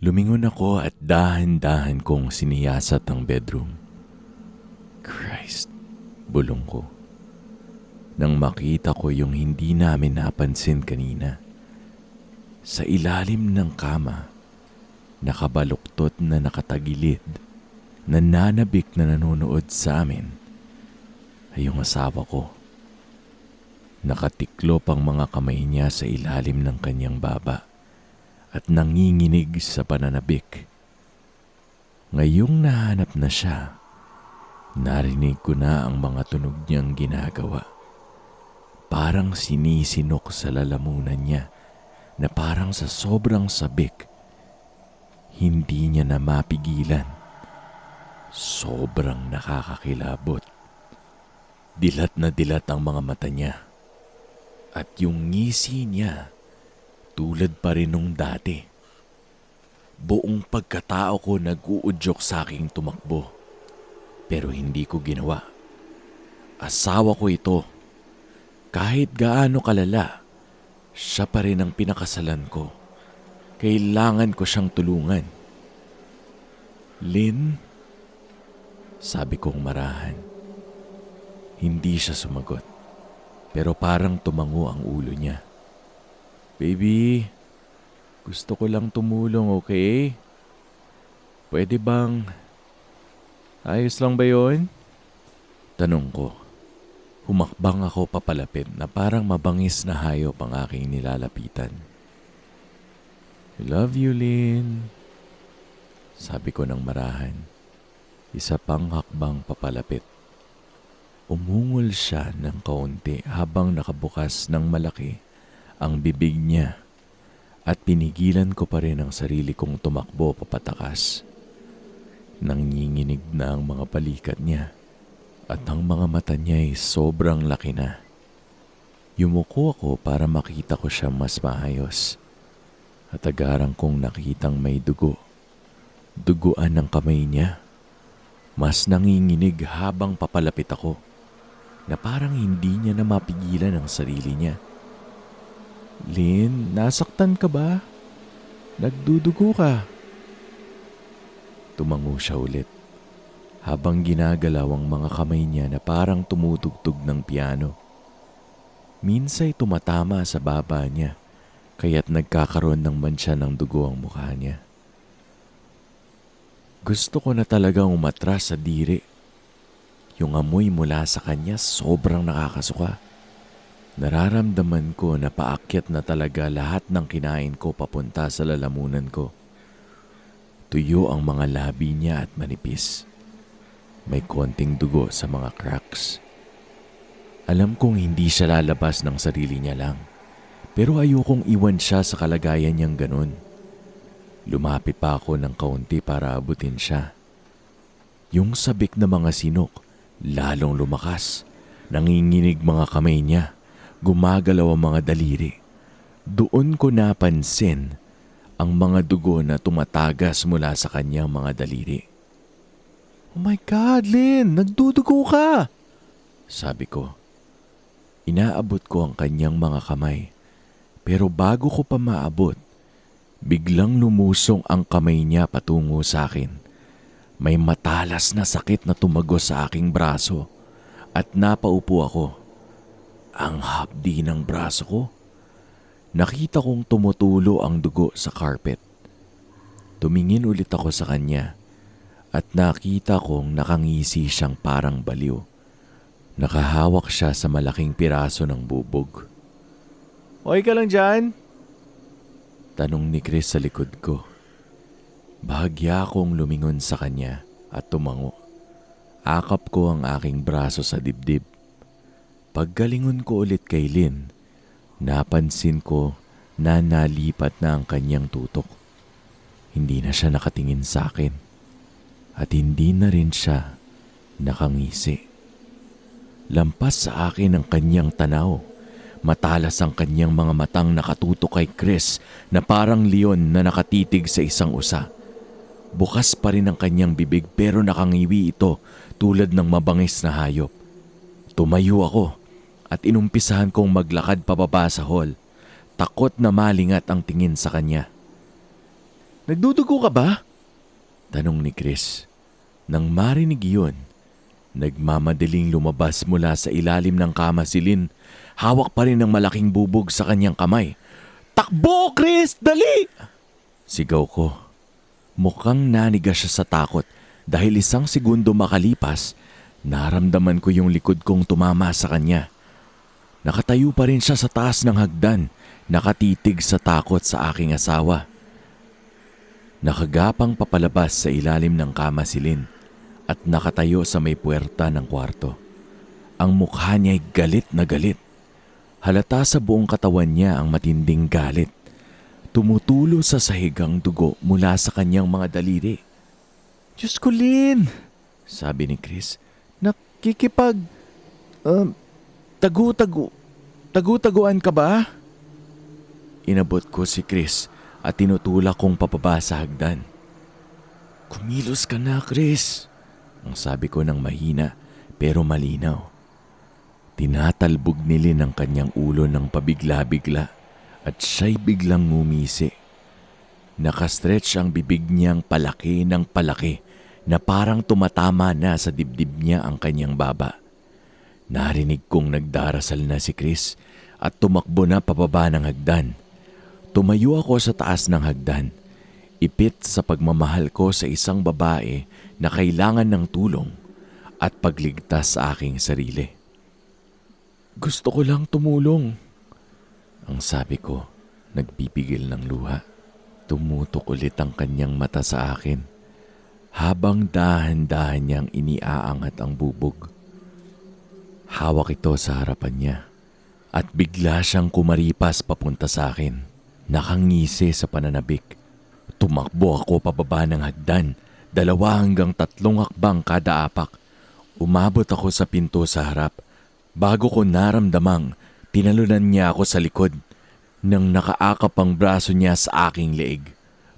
Lumingon ako at dahan-dahan kong siniyasat ang bedroom. Christ, bulong ko. Nang makita ko yung hindi namin napansin kanina. Sa ilalim ng kama, nakabaluktot na nakatagilid, nananabik na nanonood sa amin ay yung asawa ko. Nakatiklop ang mga kamay niya sa ilalim ng kanyang baba at nanginginig sa pananabik. Ngayong nahanap na siya, narinig ko na ang mga tunog niyang ginagawa. Parang sinisinok sa lalamunan niya na parang sa sobrang sabik, hindi niya na mapigilan. Sobrang nakakakilabot. Dilat na dilat ang mga mata niya. At yung ngisi niya, tulad pa rin nung dati. Buong pagkatao ko nag-uudyok sa aking tumakbo. Pero hindi ko ginawa. Asawa ko ito. Kahit gaano kalala, siya pa rin ang pinakasalan ko. Kailangan ko siyang tulungan. Lynn, sabi kong marahan. Hindi siya sumagot. Pero parang tumango ang ulo niya. Baby, gusto ko lang tumulong, okay? Pwede bang... Ayos lang ba yon? Tanong ko. Humakbang ako papalapit na parang mabangis na hayop ang aking nilalapitan. I love you, Lynn. Sabi ko ng marahan. Isa pang hakbang papalapit. Umungol siya ng kaunti habang nakabukas ng malaki ang bibig niya at pinigilan ko pa rin ang sarili kong tumakbo papatakas. Nanginginig na ang mga balikat niya at ang mga mata niya ay sobrang laki na. Yumuko ako para makita ko siya mas maayos at agarang kong nakitang may dugo. Duguan ng kamay niya. Mas nanginginig habang papalapit ako na parang hindi niya na mapigilan ang sarili niya. Lynn, nasaktan ka ba? Nagdudugo ka. Tumango siya ulit habang ginagalaw ang mga kamay niya na parang tumutugtog ng piano. Minsay tumatama sa baba niya kaya't nagkakaroon ng mansya ng dugo ang mukha niya. Gusto ko na talagang umatras sa diri. Yung amoy mula sa kanya sobrang nakakasuka. Nararamdaman ko na paakyat na talaga lahat ng kinain ko papunta sa lalamunan ko. Tuyo ang mga labi niya at manipis. May konting dugo sa mga cracks. Alam kong hindi siya lalabas ng sarili niya lang. Pero ayokong iwan siya sa kalagayan niyang ganun. Lumapit pa ako ng kaunti para abutin siya. Yung sabik na mga sinok, lalong lumakas. Nanginginig mga kamay niya. Gumagalaw ang mga daliri. Doon ko napansin ang mga dugo na tumatagas mula sa kanyang mga daliri. Oh my God, Lynn! Nagdudugo ka! Sabi ko. Inaabot ko ang kanyang mga kamay. Pero bago ko pa maabot, biglang lumusong ang kamay niya patungo sa akin. May matalas na sakit na tumagos sa aking braso at napaupo ako. Ang hapdi ng braso ko. Nakita kong tumutulo ang dugo sa carpet. Tumingin ulit ako sa kanya at nakita kong nakangisi siyang parang baliw. Nakahawak siya sa malaking piraso ng bubog. Okay ka lang dyan? Tanong ni Chris sa likod ko. Bahagya akong lumingon sa kanya at tumango. Akap ko ang aking braso sa dibdib. Paggalingon ko ulit kay Lynn, napansin ko na nalipat na ang kanyang tutok. Hindi na siya nakatingin sa akin at hindi na rin siya nakangisi. Lampas sa akin ang kanyang tanaw. Matalas ang kanyang mga matang nakatutok kay Chris na parang leon na nakatitig sa isang usa. Bukas pa rin ang kanyang bibig pero nakangiwi ito tulad ng mabangis na hayop. Tumayo ako at inumpisahan kong maglakad pababa sa hall. Takot na malingat ang tingin sa kanya. Nagdudugo ka ba? Tanong ni Chris. Nang marinig yun, nagmamadaling lumabas mula sa ilalim ng kama si Lynn. Hawak pa rin ng malaking bubog sa kanyang kamay. Takbo, Chris! Dali! Sigaw ko. Mukhang naniga siya sa takot dahil isang segundo makalipas, naramdaman ko yung likod kong tumama sa kanya. Nakatayo pa rin siya sa taas ng hagdan, nakatitig sa takot sa aking asawa. Nakagapang papalabas sa ilalim ng kama si Lynn at nakatayo sa may puwerta ng kwarto. Ang mukha niya ay galit na galit. Halata sa buong katawan niya ang matinding galit. Tumutulo sa sahig ang dugo mula sa kanyang mga daliri. Diyos ko, Lynn! Sabi ni Chris. Nakikipag... Um, tagu-tagu... Tagu-taguan ka ba? Inabot ko si Chris at tinutulak kong papaba sa hagdan. Kumilos ka na, Chris. Ang sabi ko ng mahina pero malinaw. Tinatalbog ni Lynn ang kanyang ulo ng pabigla-bigla at siya'y biglang ngumisi. Nakastretch ang bibig niyang palaki ng palaki na parang tumatama na sa dibdib niya ang kanyang baba. Narinig kong nagdarasal na si Chris at tumakbo na pababa ng hagdan. Tumayo ako sa taas ng hagdan. Ipit sa pagmamahal ko sa isang babae na kailangan ng tulong at pagligtas sa aking sarili. Gusto ko lang tumulong. Ang sabi ko, nagpipigil ng luha. Tumutok ulit ang kanyang mata sa akin habang dahan-dahan niyang iniaangat ang bubog. Hawak ito sa harapan niya at bigla siyang kumaripas papunta sa akin. Nakangisi sa pananabik. Tumakbo ako pababa ng hagdan, dalawa hanggang tatlong hakbang kada apak. Umabot ako sa pinto sa harap. Bago ko naramdamang, tinalunan niya ako sa likod nang nakaakap ang braso niya sa aking leeg.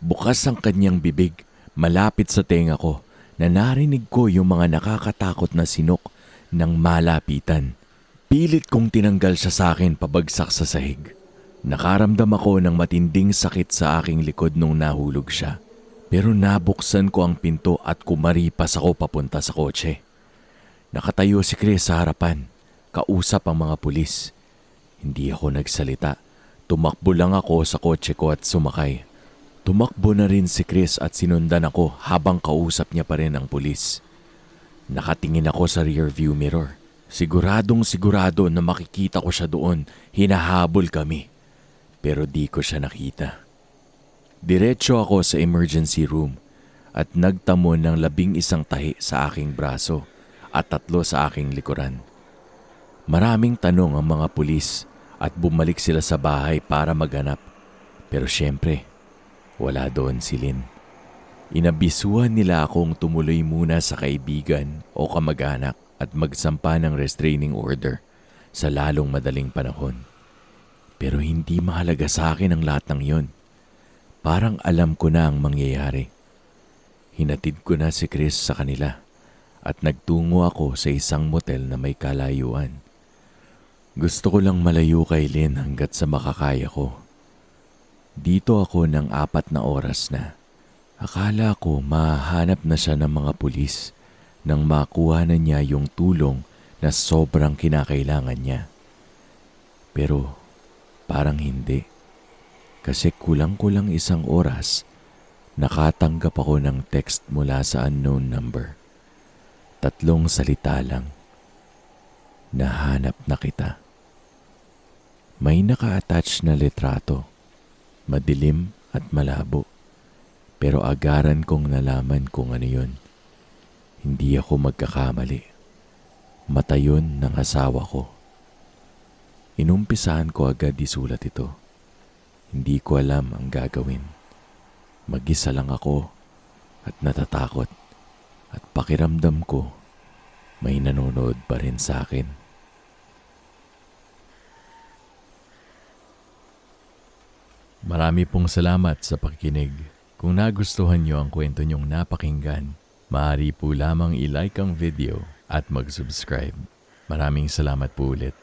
Bukas ang kanyang bibig malapit sa tenga ko na narinig ko yung mga nakakatakot na sinok ng malapitan. Pilit kong tinanggal siya sa akin pabagsak sa sahig. Nakaramdam ako ng matinding sakit sa aking likod nung nahulog siya. Pero nabuksan ko ang pinto at kumaripas ako papunta sa kotse. Nakatayo si Chris sa harapan, kausap ang mga pulis. Hindi ako nagsalita. Tumakbo lang ako sa kotse ko at sumakay. Tumakbo na rin si Chris at sinundan ako habang kausap niya pa rin ang pulis. Nakatingin ako sa rear view mirror. Siguradong sigurado na makikita ko siya doon, hinahabol kami. Pero di ko siya nakita. Diretso ako sa emergency room at nagtamo ng labing isang tahi sa aking braso at tatlo sa aking likuran. Maraming tanong ang mga pulis at bumalik sila sa bahay para maghanap. Pero syempre, wala doon si Lynn. Inabisuhan nila akong tumuloy muna sa kaibigan o kamag-anak at magsampa ng restraining order sa lalong madaling panahon. Pero hindi mahalaga sa akin ang lahat ng yon. Parang alam ko na ang mangyayari. Hinatid ko na si Chris sa kanila at nagtungo ako sa isang motel na may kalayuan. Gusto ko lang malayo kay Lynn hanggat sa makakaya ko. Dito ako ng apat na oras na. Akala ko mahanap na siya ng mga pulis nang makuha na niya yung tulong na sobrang kinakailangan niya. Pero parang hindi. Kasi kulang-kulang isang oras, nakatanggap ako ng text mula sa unknown number. Tatlong salita lang. Nahanap na kita. May naka-attach na litrato. Madilim at malabo. Pero agaran kong nalaman kung ano yun. Hindi ako magkakamali. Mata yun ng asawa ko. Inumpisahan ko agad isulat ito. Hindi ko alam ang gagawin. Mag-isa lang ako at natatakot at pakiramdam ko may nanonood pa rin sa akin. Marami pong salamat sa pakikinig. Kung nagustuhan niyo ang kwento niyong napakinggan, maaari po lamang i-like ang video at mag-subscribe. Maraming salamat po ulit.